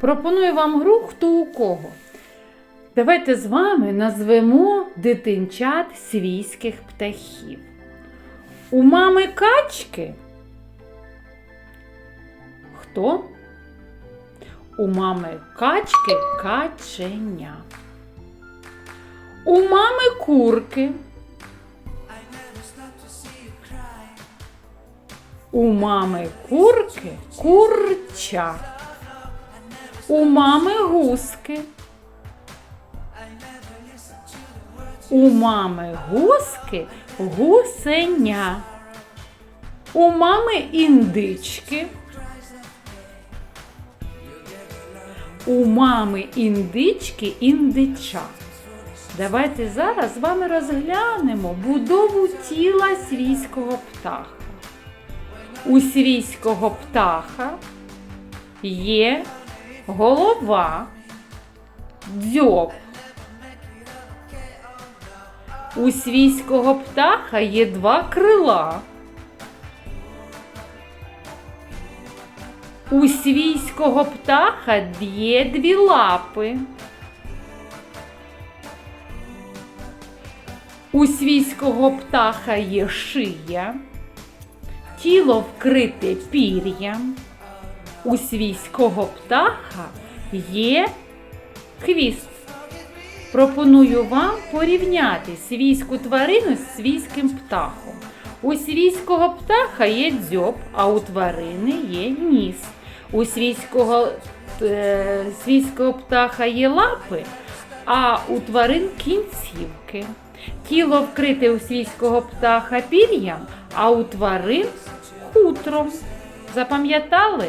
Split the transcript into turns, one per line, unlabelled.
Пропоную вам гру хто у кого. Давайте з вами назвемо дитинчат свійських птахів. У мами качки. Хто? У мами качки каченя. У мами курки. У мами курки курча. У мами гуски. У мами гуски гусеня. У мами індички. У мами індички індича. Давайте зараз з вами розглянемо будову тіла свійського птаха. У свійського птаха є голова, дзьоб. У свійського птаха є два крила. У свійського птаха є дві лапи. У свійського птаха є шия, тіло вкрите пір'ям. У свійського птаха є хвіст. Пропоную вам порівняти свійську тварину з свійським птахом. У свійського птаха є дзьоб, а у тварини є ніс. У свійського, е, свійського птаха є лапи, а у тварин кінцівки. Тіло вкрите у свійського птаха пір'ям, а у тварин хутром. Запам'ятали?